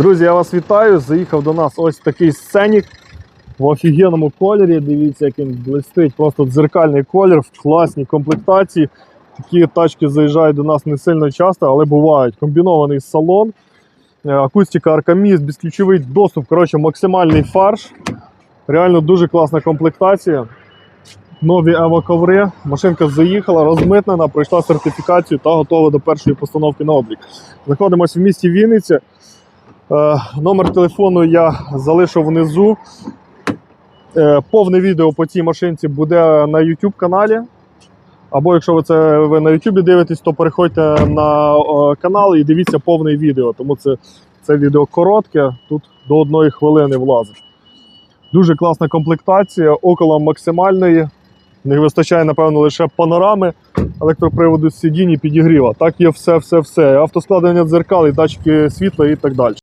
Друзі, я вас вітаю. Заїхав до нас ось такий сценік в офігенному кольорі. Дивіться, як він блистить. Просто дзеркальний колір в класній комплектації. Такі тачки заїжджають до нас не сильно часто, але бувають. Комбінований салон, е, акустика Аркаміст, безключовий доступ. Коротше, максимальний фарш. Реально дуже класна комплектація. Нові ево-коври. Машинка заїхала, розмитнена, пройшла сертифікацію та готова до першої постановки на облік. Знаходимося в місті Вінниця. Е, Номер телефону я залишу внизу. Е, Повне відео по цій машинці буде на YouTube каналі. Або якщо ви це ви на YouTube дивитесь, то переходьте на е, канал і дивіться повне відео. Тому це, це відео коротке, тут до одної хвилини влазить. Дуже класна комплектація, около максимальної. Не вистачає, напевно, лише панорами, електроприводу сидінь і підігріва. Так є все, все, все. Автоскладення дзеркал, і датчики світла і так далі.